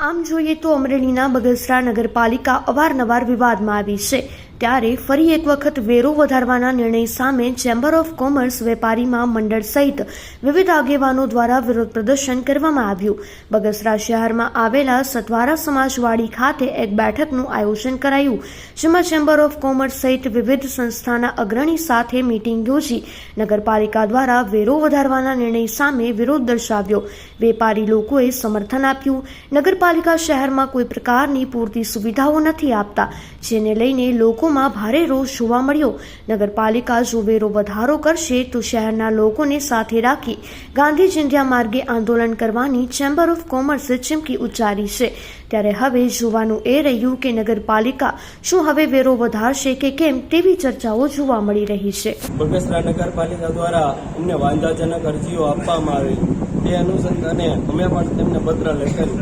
આમ જોઈએ તો અમરેલીના બગસરા નગરપાલિકા અવારનવાર વિવાદમાં આવી છે. ત્યારે ફરી એક વખત વેરો વધારવાના નિર્ણય સામે ચેમ્બર ઓફ કોમર્સ વેપારીમાં મંડળ સહિત વિવિધ આગેવાનો દ્વારા વિરોધ પ્રદર્શન કરવામાં આવ્યું. બગસરા શહેરમાં આવેલા સતવારા સમાજવાડી ખાતે એક બેઠકનું આયોજન કરાયું, જેમાં ચેમ્બર ઓફ કોમર્સ સહિત વિવિધ સંસ્થાના અગ્રણી સાથે મીટિંગ યોજી, નગરપાલિકા દ્વારા વેરો વધારવાના નિર્ણય સામે વિરોધ દર્શાવ્યો. વેપારી લોકોએ સમર્થન આપ્યું. નગરપાલિકા શહેરમાં કોઈ પ્રકારની પૂરતી સુવિધાઓ નથી આપતા, જેને લઈને લોકોમાં ભારે રોષ જોવા મળ્યો. નગરપાલિકા જો વધારો કરશે તો શહેરના લોકોને સાથે રાખી ગાંધી ચિંધ્યા માર્ગે આંદોલન કરવાની ચેમ્બર ઓફ કોમર્સે ચીમકી ઉચ્ચારી છે. ત્યારે હવે જોવાનું એ રહ્યું કે નગરપાલિકા શું હવે વેરો વધારશે કે કેમ તેવી ચર્ચાઓ જોવા મળી રહી છે. બગસરા નગરપાલિકા દ્વારા અમને વાંધાજનક અરજીઓ આપવામાં આવી. તે અનુસંધાને અમે પણ તેમને પત્ર લખેલું.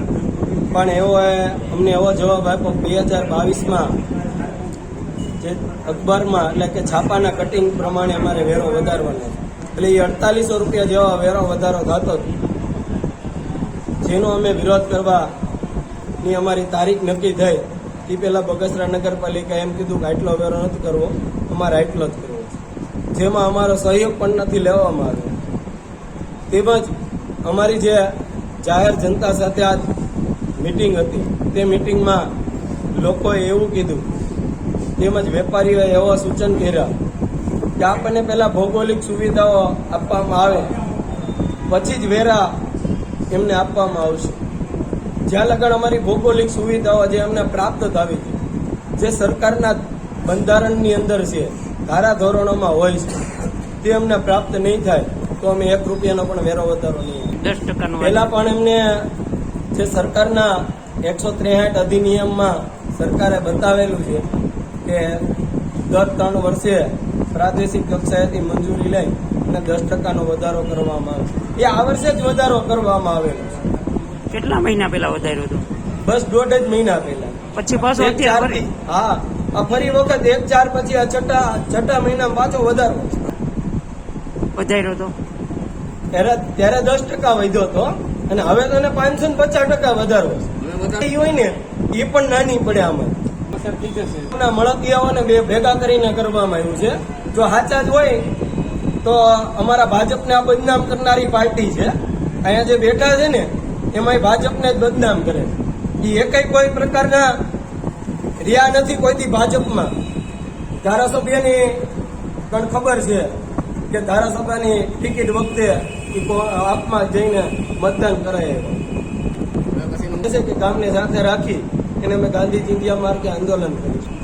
પણ એવો અમને એવો જવાબ આપ્યો બે હજાર બાવીસમાં જે અખબારમાં એટલે કે છાપાના કટિંગ પ્રમાણે અમારે વેરો વધારવાનો એટલે એ અડતાલીસો રૂપિયા જેવા વેરો વધારો થતો જેનો અમે વિરોધ કરવાની અમારી તારીખ નક્કી થઈ. તે પહેલાં બગસરા નગરપાલિકા એમ કીધું કે આટલો વેરો નથી કરવો, અમારે આટલો જ કરવો જેમાં અમારો સહયોગ પણ નથી લેવામાં આવ્યો. તેમજ અમારી જે જાહેર જનતા સાથે આ મિટિંગ હતી, તે મિટિંગમાં લોકોએ એવું કીધું તેમજ વેપારીઓએ એવા સૂચન કર્યા કે આપણને પહેલાં ભૌગોલિક સુવિધાઓ આપવામાં આવે પછી જ વેરા એમને આપવામાં આવશે. જ્યાં લગન અમારી ભૌગોલિક સુવિધાઓ જે અમને પ્રાપ્ત થવી છે જે સરકારના બંધારણની અંદર છે ધારા ધોરણોમાં હોય છે તે અમને પ્રાપ્ત નહીં થાય તો અમે એક રૂપિયાનો પણ વેરો વધારો નહીં. દસ ટકાનો પહેલા પણ એમને જે સરકારના એકસો ત્રેસઠ અધિનિયમમાં સરકારે બતાવેલું છે કે દર ત્રણ વર્ષે પ્રાદેશિક કક્ષાએથી મંજૂરી લઈ અને દસ ટકાનો વધારો કરવામાં આવે એ આ વર્ષે જ વધારો કરવામાં આવેલો છે. કેટલા મહિના પહેલા વધાર્યો હતો? બસ દોઢ જ મહિના પહેલા. પછી પાછો હા આ ફરી વખત એક ચાર પછી આ છઠ્ઠા છઠ્ઠા મહિનામાં પાછો વધારો વધાર્યો હતો? ત્યારે ત્યારે દસ ટકા વધ્યો હતો અને હવે તો પાંચસો ને પચાસ ટકા વધારો એ હોય ને એ પણ નાની પડે આમાં. આપણા મળતિયાઓને બે ભેગા કરીને કરવામાં આવ્યું છે. જો સાચા જ હોય તો અમારા ભાજપને આ બદનામ કરનારી પાર્ટી છે. અહીંયા જે બેઠા છે ને એમાં ભાજપને જ બદનામ કરે. એ એકય કોઈ પ્રકારના રહ્યા નથી કોઈથી ભાજપમાં. ધારાસભ્યની પણ ખબર છે કે ધારાસભાની ટિકિટ વખતે આપમાં જઈને મતદાન કરાય. છે કે ગામને સાથે રાખી એને અમે ગાંધી ચિંધ્યા માર્ગે આંદોલન કરીશું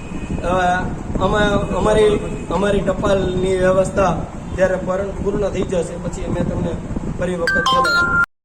અમે, અમારી અમારી ટપાલની વ્યવસ્થા જ્યારે પર- પૂર્ણ થઈ જશે, પછી અમે તમને ફરી વખત